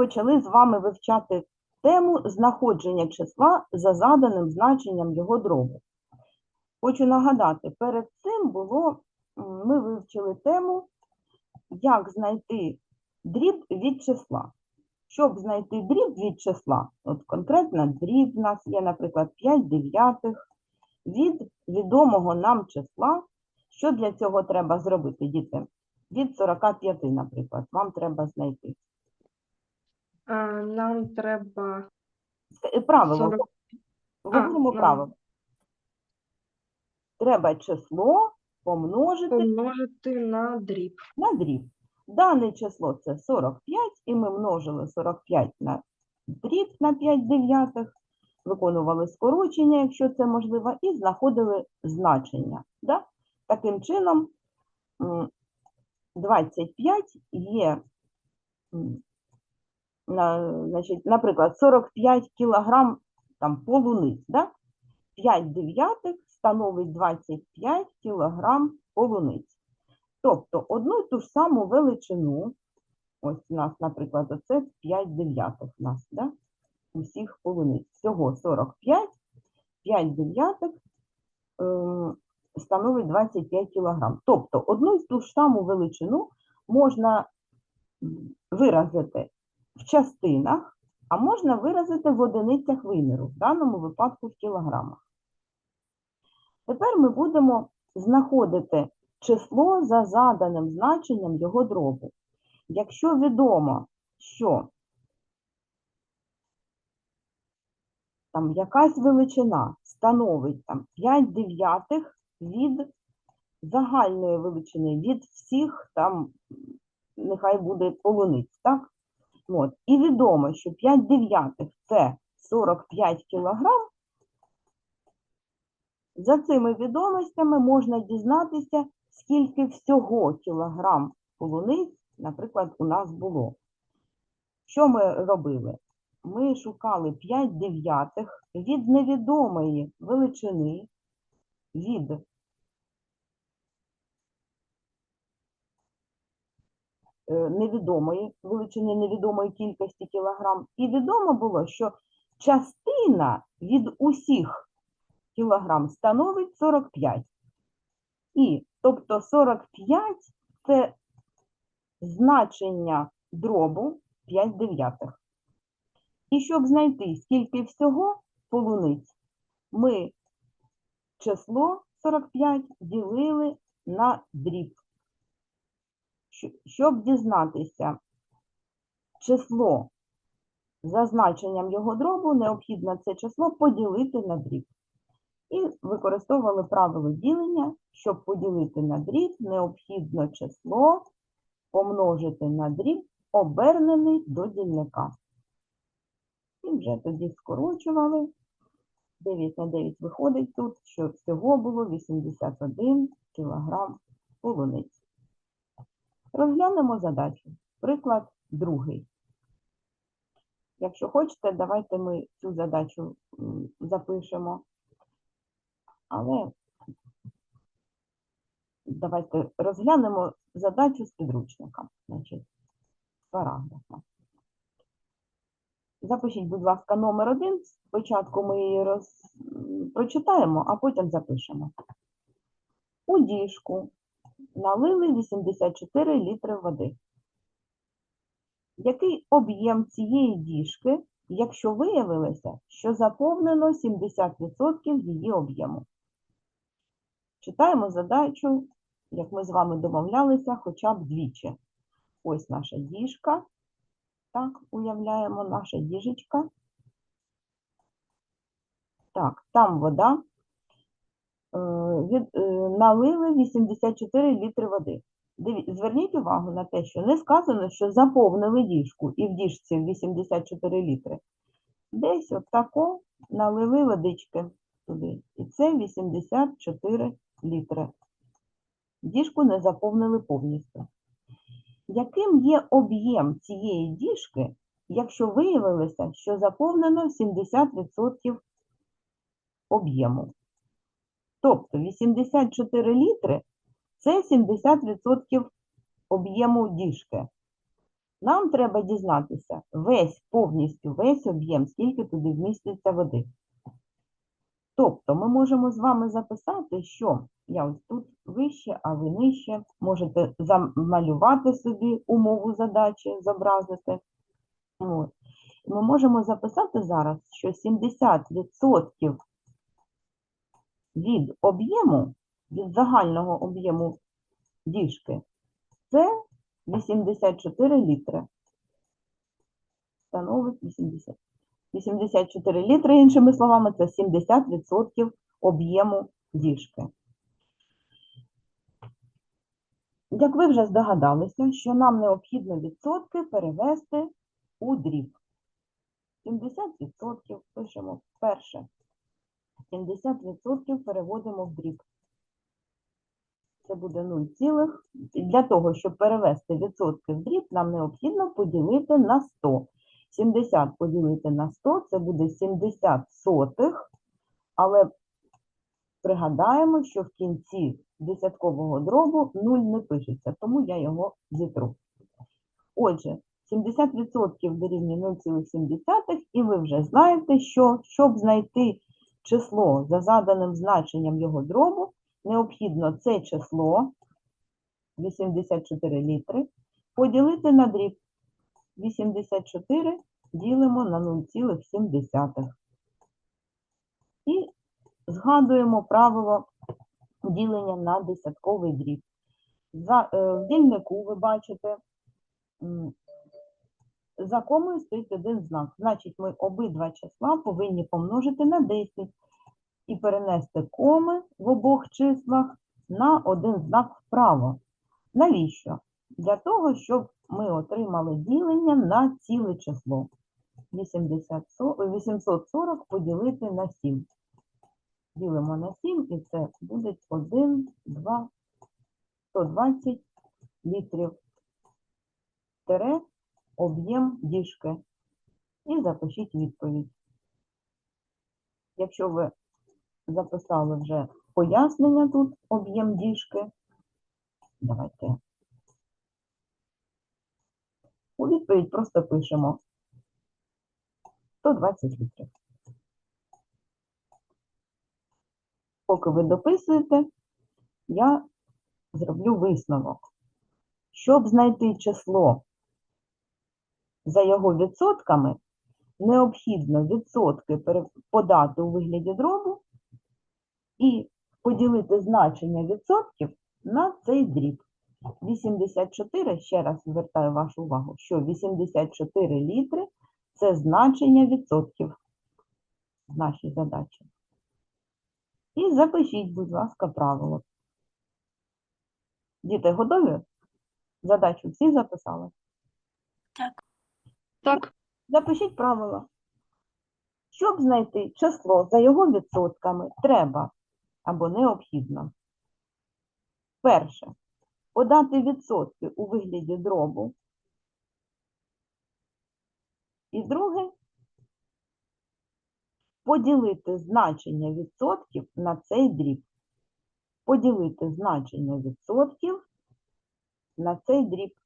почали з вами вивчати тему знаходження числа за заданим значенням його дробу. Хочу нагадати, перед цим було, ми вивчили тему, як знайти дріб від числа. Щоб знайти дріб від числа, от конкретно дріб у нас є, наприклад, 5 дев'ятих, від відомого нам числа. Що для цього треба зробити, діти? Від 45, наприклад, вам треба знайти. А, нам треба е, Правило, 40. говоримо ну. правило. Треба число помножити помножити на дріб. на дріб. Дане число це 45, і ми множили 45 на дріб на 5 дев'ятих, виконували скорочення, якщо це можливо, і знаходили значення. Да? Таким чином, 25 є, значить, наприклад, 45 кілограм там, полуниць. Да? 5 дев'ятих становить 25 кілограм полуниць. Тобто одну й ту ж саму величину, ось у нас, наприклад, оце 5 дев'ятих у нас, да? усіх полуниць. Всього 45, 5 дев'ятих е, становить 25 кілограм. Тобто одну й ту ж саму величину можна виразити в частинах, а можна виразити в одиницях виміру, в даному випадку в кілограмах. Тепер ми будемо знаходити число за заданим значенням його дробу. Якщо відомо, що там якась величина становить там 5 дев'ятих від загальної величини, від всіх там, нехай буде полуниць, так? От. І відомо, що 5 дев'ятих це 45 кілограм, за цими відомостями можна дізнатися, скільки всього кілограм полуниць, наприклад, у нас було. Що ми робили? Ми шукали 5 дев'ятих від невідомої величини, від е, невідомої величини невідомої кількості кілограм. І відомо було, що частина від усіх кілограм становить 45. І, тобто 45 – це значення дробу 5 дев'ятих. І щоб знайти, скільки всього полуниць, ми число 45 ділили на дріб. Щоб дізнатися число за значенням його дробу, необхідно це число поділити на дріб. І використовували правило ділення. Щоб поділити на дріб, необхідно число помножити на дріб, обернений до дільника. І вже тоді скорочували. 9 на 9 виходить тут, що всього було 81 кг полуниць. Розглянемо задачу. Приклад другий. Якщо хочете, давайте ми цю задачу запишемо. Але давайте розглянемо задачу з підручника, значить, з параграфа. Запишіть, будь ласка, номер один. Спочатку ми її роз... прочитаємо, а потім запишемо. У діжку налили 84 літри води. Який об'єм цієї діжки, якщо виявилося, що заповнено 70% її об'єму? Читаємо задачу, як ми з вами домовлялися, хоча б двічі. Ось наша діжка. Так, уявляємо, наша діжечка. Так, там вода. Е, налили 84 літри води. Зверніть увагу на те, що не сказано, що заповнили діжку і в діжці 84 літри. Десь отако налили водички туди. І це 84 літри. Діжку не заповнили повністю. Яким є об'єм цієї діжки, якщо виявилося, що заповнено 70% об'єму? Тобто 84 літри це 70% об'єму діжки. Нам треба дізнатися весь, повністю весь об'єм, скільки туди вміститься води. Тобто ми можемо з вами записати, що я ось тут вище, а ви нижче. Можете замалювати собі умову задачі, зобразити. Ми можемо записати зараз, що 70% від об'єму, від загального об'єму діжки, це 84 літри. Становить 80. 84 літри, іншими словами, це 70% об'єму діжки. Як ви вже здогадалися, що нам необхідно відсотки перевести у дріб. 70% пишемо перше. 70% переводимо в дріб. Це буде 0, цілих. Для того, щоб перевести відсотки в дріб, нам необхідно поділити на 100. 70 поділити на 100 це буде 70 сотих, але пригадаємо, що в кінці десяткового дробу 0 не пишеться, тому я його зітру. Отже, 70% дорівнює 0,7, і ви вже знаєте, що щоб знайти число за заданим значенням його дробу, необхідно це число 84 літри поділити на дріб. 84 ділимо на 0,7. І згадуємо правило ділення на десятковий дріб. За, е, в дільнику ви бачите, за комою стоїть один знак. Значить, ми обидва числа повинні помножити на 10 і перенести коми в обох числах на один знак вправо. Навіщо? Для того, щоб ми отримали ділення на ціле число. 840 поділити на 7. Ділимо на 7, і це буде 1, 2, 120 літрів. Тере об'єм діжки. І запишіть відповідь. Якщо ви записали вже пояснення тут, об'єм діжки, давайте. У відповідь просто пишемо 120 літрів. Поки ви дописуєте, я зроблю висновок. Щоб знайти число за його відсотками, необхідно відсотки подати у вигляді дробу і поділити значення відсотків на цей дріб. 84, ще раз звертаю вашу увагу, що 84 літри – це значення відсотків в нашій задачі. І запишіть, будь ласка, правило. Діти, готові? Задачу всі записали? Так, Запишіть правило. Щоб знайти число за його відсотками, треба або необхідно. Перше. Подати відсотки у вигляді дробу. І друге. Поділити значення відсотків на цей дріб. Поділити значення відсотків на цей дріб.